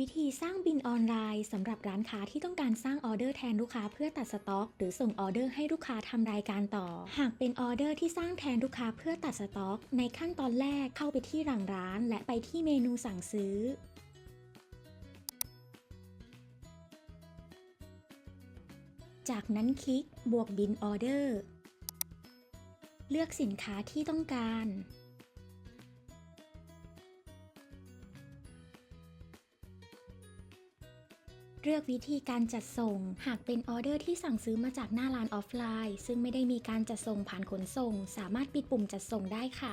วิธีสร้างบินออนไลน์สำหรับร้านค้าที่ต้องการสร้างออเดอร์แทนลูกค้าเพื่อตัดสต็อก หรือส่งออเดอร์ให้ลูกค้าทำรายการต่อ หากเป็นออเดอร์ที่สร้างแทนลูกค้าเพื่อตัดสต็อก ในขั้นตอนแรกเข้าไปที่หลังร้าน และไปที่เมนูสั่งซื้อ จากนั้นคลิกบวกบินออเดอร์ เลือกสินค้าที่ต้องการ เลือกวิธีการจัดส่ง หากเป็นออเดอร์ที่สั่งซื้อมาจากหน้าร้านออฟไลน์ ซึ่งไม่ได้มีการจัดส่งผ่านขนส่ง สามารถปิดปุ่มจัดส่งได้ค่ะ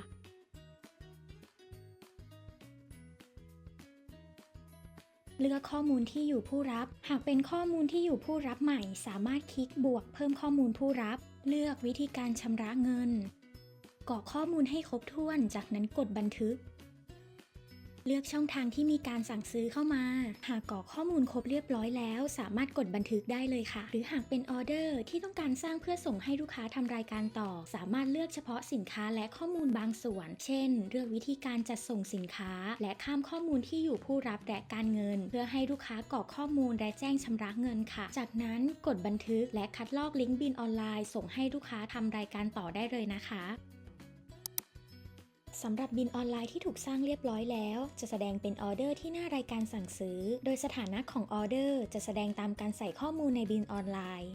เลือกข้อมูลที่อยู่ผู้รับ หากเป็นข้อมูลที่อยู่ผู้รับใหม่ สามารถคลิกบวกเพิ่มข้อมูลผู้รับ เลือกวิธีการชำระเงินกรอกข้อมูลให้ครบถ้วน จากนั้นกดบันทึก เลือกช่องทางที่มีการสั่งซื้อเข้ามา หากกรอกข้อมูลครบเรียบร้อยแล้ว สามารถกดบันทึกได้เลยค่ะ หรือหากเป็นออเดอร์ที่ต้องการสร้างเพื่อส่งให้ลูกค้าทำรายการต่อ สามารถเลือกเฉพาะสินค้าและข้อมูลบางส่วน เช่น เลือกวิธีการจัดส่งสินค้า และข้ามข้อมูลที่อยู่ผู้รับและการเงิน เพื่อให้ลูกค้ากรอกข้อมูลและแจ้งชำระเงินค่ะ จากนั้นกดบันทึกและคัดลอกลิงก์บินออนไลน์ ส่งให้ลูกค้าทำรายการต่อได้เลยนะคะ สำหรับบินออนไลน์ที่ถูกสร้างเรียบร้อยแล้ว จะแสดงเป็นออเดอร์ที่หน้ารายการสั่งซื้อ โดยสถานะของออเดอร์จะแสดงตามการใส่ข้อมูลในบินออนไลน์